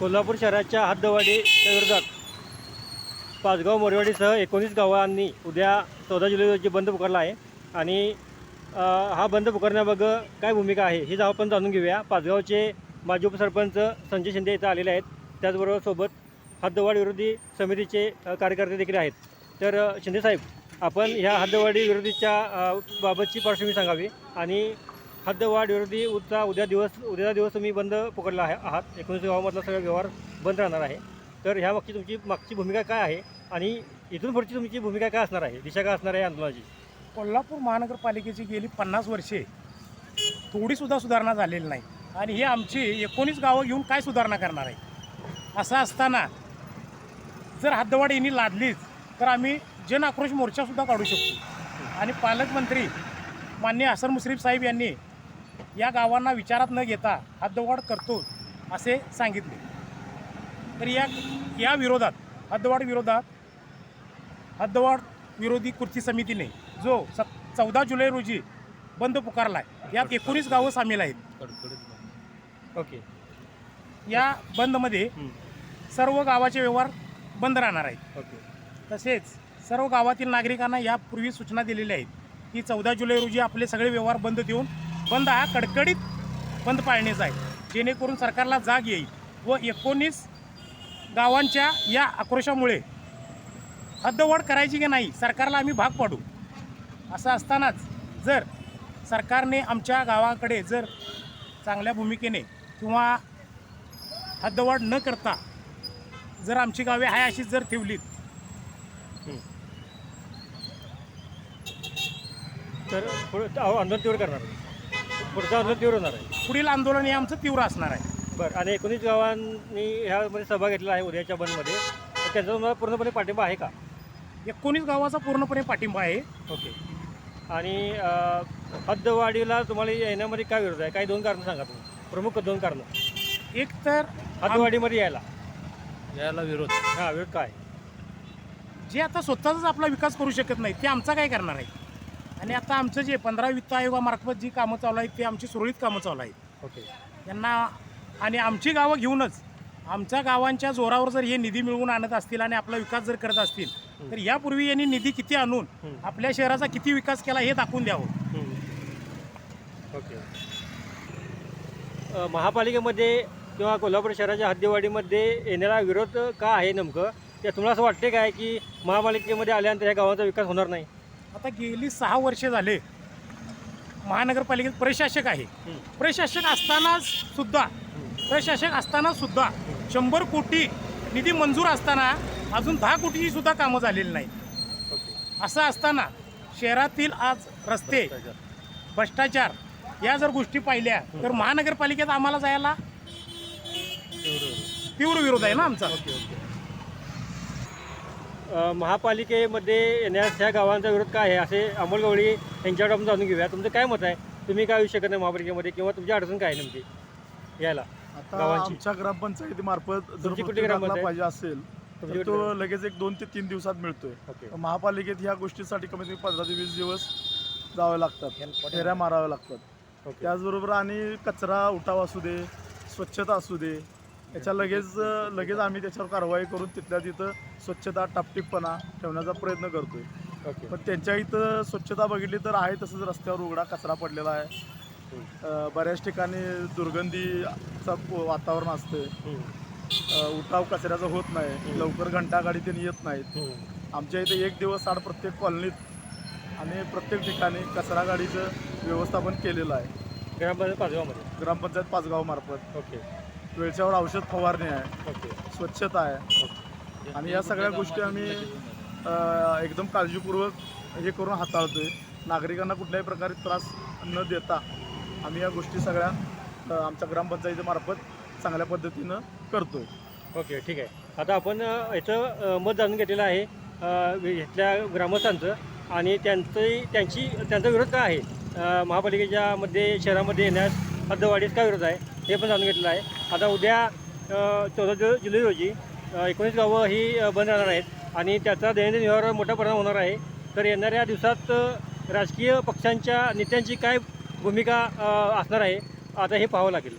कोल्हापूर शहराच्या हद्दवाढीच्या विरोधात पाचगाव मोरेवाडीसह एकोणीस गावांनी उद्या चौदा जुलै रोजी बंद पुकारला आहे. आणि हा बंद पुकारण्यामागं काय भूमिका आहे हे आपण जाणून घेऊया. पाचगावचे माजी उपसरपंच संजय शिंदे इथं आलेले आहेत. त्याचबरोबर सोबत हद्दवाढ विरोधी समितीचे कार्यकर्ते देखील आहेत. तर शिंदे साहेब आपण ह्या हद्दवाढी विरोधीच्या बाबतची पार्श्वभूमी सांगावी. आणि हद्दवाढ विरोधी उद्या उद्या दिवस उद्याचा दिवस तुम्ही बंद पकडला आहे आहात. एकोणीस गावामधला सगळा व्यवहार बंद राहणार आहे. तर ह्या मागची तुमची मागची भूमिका काय आहे? आणि इथून पुढची तुमची भूमिका काय असणार आहे? दिशा काय असणार आहे आंदोलनाची? कोल्हापूर महानगरपालिकेची गेली पन्नास वर्षे. थोडीसुद्धा सुधारणा झालेली नाही. आणि हे आमची एकोणीस गावं घेऊन काय सुधारणा करणार आहे? असं असताना जर हद्दवाढ यांनी लादलीच तर आम्ही जन आक्रोश मोर्चासुद्धा काढू शकतो. आणि पालकमंत्री मान्य हसन मुश्रीफ साहेब यांनी या गावांना विचारात न घेता हद्दवाढ करतो असे सांगितले. तर या या विरोधात हद्दवाढ विरोधात हद्दवाढ विरोधी कृती समितीने जो स चौदा जुलै रोजी बंद पुकारला आहे यात एकोणीस गावं सामील आहेत. ओके. या बंदमध्ये. सर्व गावाचे व्यवहार बंद राहणार आहेत. ओके. तसेच सर्व गावातील नागरिकांना यापूर्वी सूचना दिलेल्या आहेत की चौदा जुलै रोजी आपले सगळे व्यवहार बंद देऊन बंद हा कडकडीत बंद पाळण्याचा आहे. जेणेकरून सरकारला जाग येईल व एकोणीस गावांच्या या आक्रोशामुळे हद्दवाढ करायची की नाही सरकारला आम्ही भाग पाडू. असं असतानाच जर सरकारने आमच्या गावाकडे जर चांगल्या भूमिकेने किंवा हद्दवाढ न करता जर आमची गावे आहे अशीच जर ठेवलीत. तर थोडं अहो, आंदोलन तीव्र करणार. पुढचं आंदोलन तीव्र होणार आहे? पुढील आंदोलन हे आमचं तीव्र असणार आहे. बरं आणि एकोणीस गावांनी ह्यामध्ये सहभाग घेतला आहे उद्याच्या बंदमध्ये. तर त्यांचा तुम्हाला पूर्णपणे पाठिंबा आहे का? एकोणीस गावाचा पूर्णपणे पाठिंबा आहे. ओके. आणि अ, हद्दवाढीला तुम्हाला येण्यामध्ये काय विरोध आहे? काही दोन कारणं सांगा तुम्ही. प्रमुख दोन कारणं. एक तर आम- हद्दवाढीमध्ये यायला. याला विरोध. हां विरोध काय? जे आता स्वतःचाच आपला विकास करू शकत नाही ते आमचा काय करणार आहे? आणि आता आमचं जे पंधरा वित्त आयोगामार्फत जी कामं चालू आहेत ते आमची सुरळीत कामं चालू आहेत. ओके. त्यांना आणि आमची गावं घेऊनच आमच्या गावांच्या जोरावर जर हे निधी मिळवून आणत असतील आणि आपला विकास जर करत असतील तर यापूर्वी यांनी निधी किती आणून. आपल्या शहराचा किती विकास केला हे दाखवून द्यावं. ओके. महापालिकेमध्ये किंवा कोल्हापूर शहराच्या हद्दीवाढीमध्ये येणारा विरोध का आहे नेमकं? ते तुम्हाला असं वाटते काय की महापालिकेमध्ये आल्यानंतर ह्या गावांचा विकास होणार नाही? आता गेली सहा वर्षे झाले महानगरपालिकेत प्रशासक आहे. प्रशासक असताना सुद्धा प्रशासक असताना सुद्धा शंभर कोटी निधी मंजूर असताना अजून दहा कोटीची सुद्धा कामं झालेली नाही असं असताना शहरातील आज रस्ते भ्रष्टाचार. या जर गोष्टी पाहिल्या तर महानगरपालिकेत आम्हाला जायला तीव्र विरोध. आहे ना आमचा. Okay okay. अ, महापालिकेमध्ये येण्यास ह्या गावांचा विरोध काय आहे? असे अमोल गवळी यांच्याकडे आपण जाणून घेऊया. तुमचं काय मत आहे? तुम्ही काय येऊ शकत नाही महापालिकेमध्ये किंवा तुमची अडचण काय आहे नेमकी? यायला आता गावांची. आमच्या ग्रामपंचायतीमार्फत जर तुमची कुठली? पाहिजे असेल तुमची तर तो लगेच एक दोन ते तीन दिवसात मिळतोय. ओके. महापालिकेत ह्या गोष्टीसाठी कमीत कमी पंधरा ते वीस दिवस जावे लागतात. फेऱ्या माराव्या लागतात. ओके. त्याचबरोबर आणि कचरा उठाव असू दे स्वच्छता असू दे याच्या लगेच लगेच आम्ही त्याच्यावर कारवाई करून तिथल्या तिथं स्वच्छता टापटीपणा ठेवण्याचा प्रयत्न करतोय. ओके. पण त्यांच्या इथं स्वच्छता बघितली तर आहे तसंच रस्त्यावर उघडा कचरा पडलेला आहे. बऱ्याच ठिकाणी दुर्गंधीचं वातावरण असते उठाव कचऱ्याचा होत नाही. लवकर घंटागाडी त्यांनी येत नाहीत. आमच्या इथे एक दिवस आड प्रत्येक कॉलनीत आणि प्रत्येक ठिकाणी कचरा गाडीचं व्यवस्थापन केलेलं आहे. ग्रामपंचायत पाचगावमध्ये? ग्रामपंचायत पाचगाव मार्फत. ओके. वेळच्यावर औषध फवारणी आहे. ओके. स्वच्छता आहे. आणि या सगळ्या गोष्टी आम्ही एकदम काळजीपूर्वक हे करून हाताळतोय. नागरिकांना कुठल्याही प्रकारे त्रास न देता आम्ही या गोष्टी सगळ्या आमच्या ग्रामपंचायतीमार्फत चांगल्या पद्धतीनं करतोय. ओके ठीक आहे. आता आपण याचं मत जाणून घेतलेलं आहे इथल्या ग्रामस्थांचं आणि त्यांचं त्यांची त्यांचा विरोध काय आहे? अ, महापालिकेच्या मध्ये शहरामध्ये येण्यास हद्दवाढीस काय विरोध आहे? हे पण जाणून घेतलेलं आहे. आता उद्या चौदा जु जुलै रोजी एकोणीस गावं ही बंद राहणार आहेत आणि त्याचा दैनंदिन व्यवहारावर मोठा परिणाम होणार आहे. तर येणाऱ्या दिवसात राजकीय पक्षांच्या नेत्यांची काय भूमिका असणार आहे आता हे पाहावं लागेल.